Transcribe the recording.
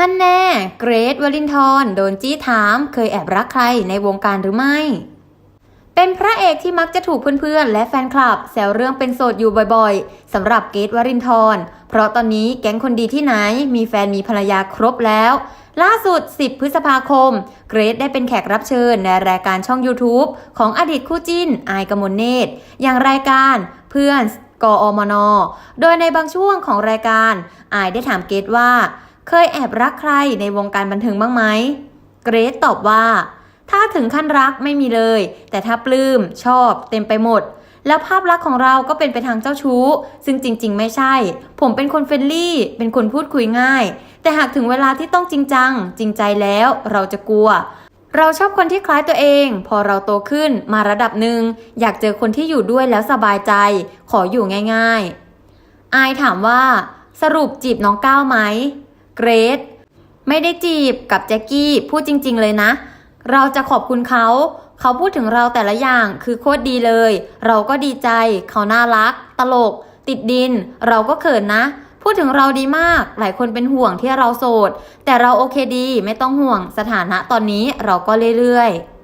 ฮันแน่ เกรทวลินทรโดนจี้ถาม เคยแอบรักใครในวงการหรือไม่ เป็นพระเอกที่มักจะถูกเพื่อนๆ และแฟนคลับ แซวเรื่องเป็นโสดอยู่บ่อยๆสำหรับเกรทวรินทร์เพราะตอนนี้แก๊งคนดีที่ไหน มีแฟนมีภรรยาครบแล้ว ล่าสุด 10 พฤษภาคม เกรทได้เป็นแขกรับเชิญในรายการช่อง YouTube ของอดีตคู่จิ้นอายกมลเนตร อย่างรายการเพื่อนกอมน โดยในบางช่วงของรายการอายได้ถามเกรทว่า เคยแอบรักใครในวงการบันเทิงบ้างไหม เกรซตอบว่า ถ้าถึงขั้นรักไม่มีเลย แต่ถ้าปลื้มชอบเต็มไปหมด แล้วภาพลักษณ์ของเราก็เป็นไปทางเจ้าชู้ ซึ่งจริง ๆ ไม่ใช่ ผมเป็นคนเฟรนลี่ เป็นคนพูดคุยง่าย แต่หากถึงเวลาที่ต้องจริงจัง จริงใจแล้ว เราจะกลัวเราชอบคนที่คล้ายตัวเอง พอเราโตขึ้นมาระดับหนึ่ง อยากเจอคนที่อยู่ด้วยแล้วสบายใจ ขออยู่ง่ายๆ อายถามว่า สรุปจีบน้องก้าวไหม เกรทไม่ได้จีบกับแจ็กกี้พูดจริง ๆ เลยนะ เราจะขอบคุณเขา เขาพูดถึงเราแต่ละอย่างคือโคตรดีเลย เราก็ดีใจ เขาน่ารัก ตลก ติดดิน เราก็เขินนะ พูดถึงเราดีมาก หลายคนเป็นห่วงที่เราโสด แต่เราโอเคดี ไม่ต้องห่วงสถานะตอนนี้เราก็เรื่อยๆ